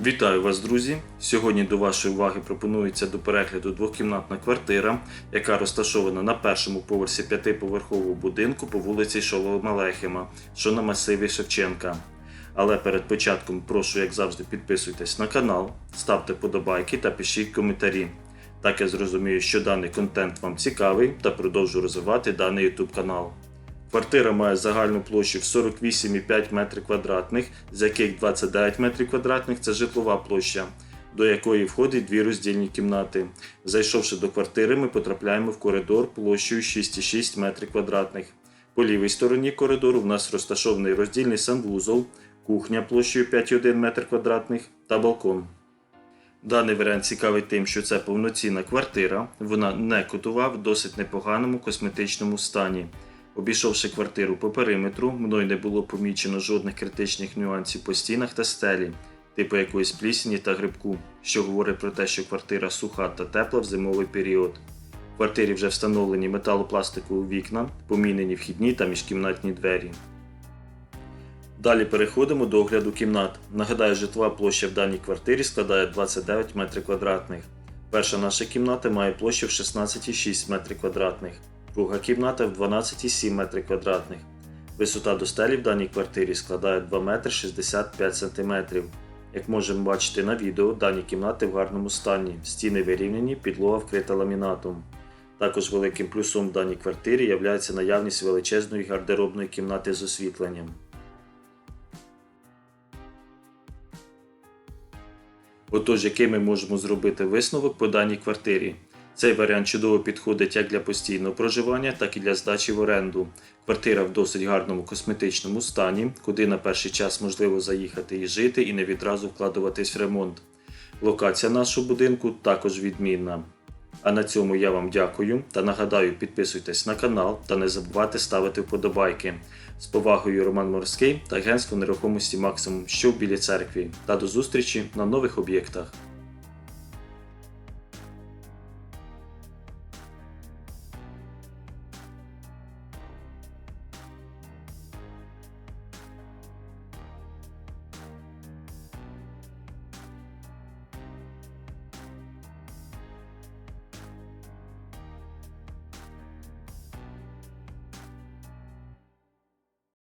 Вітаю вас, друзі! Сьогодні до вашої уваги пропонується до перегляду двокімнатна квартира, яка розташована на першому поверсі п'ятиповерхового будинку по вулиці Шолома Лехема, що на масиві Шевченка. Але перед початком прошу, як завжди, підписуйтесь на канал, ставте подобайки та пишіть коментарі. Так я зрозумію, що даний контент вам цікавий та продовжу розвивати даний YouTube канал. Квартира має загальну площу в 48,5 метрів квадратних, з яких 29 метрів квадратних це житлова площа, до якої входить дві роздільні кімнати. Зайшовши до квартири, ми потрапляємо в коридор площею 6,6 метрів квадратних. По лівій стороні коридору в нас розташований роздільний санвузол, кухня площею 5,1 метр квадратних та балкон. Даний варіант цікавий тим, що це повноцінна квартира, вона не котова в досить непоганому косметичному стані. Обійшовши квартиру по периметру, мною не було помічено жодних критичних нюансів по стінах та стелі, типу якоїсь плісні та грибку, що говорить про те, що квартира суха та тепла в зимовий період. В квартирі вже встановлені металопластикові вікна, помінені вхідні та міжкімнатні двері. Далі переходимо до огляду кімнат. Нагадаю, житлова площа в даній квартирі складає 29 метрів квадратних. Перша наша кімната має площу в 16,6 метрів квадратних, друга кімната в 12,7 метрів квадратних. Висота до стелі в даній квартирі складає 2 метри 65 см. Як можемо бачити на відео, дані кімнати в гарному стані, стіни вирівняні, підлога вкрита ламінатом. Також великим плюсом в даній квартирі є наявність величезної гардеробної кімнати з освітленням. Отож, який ми можемо зробити висновок по даній квартирі? Цей варіант чудово підходить як для постійного проживання, так і для здачі в оренду. Квартира в досить гарному косметичному стані, куди на перший час можливо заїхати і жити, і не відразу вкладуватись в ремонт. Локація нашого будинку також відмінна. А на цьому я вам дякую та нагадаю, підписуйтесь на канал та не забувайте ставити вподобайки. З повагою Роман Морський та агентство нерухомості Максимум, що в Білій церкві. Та до зустрічі на нових об'єктах.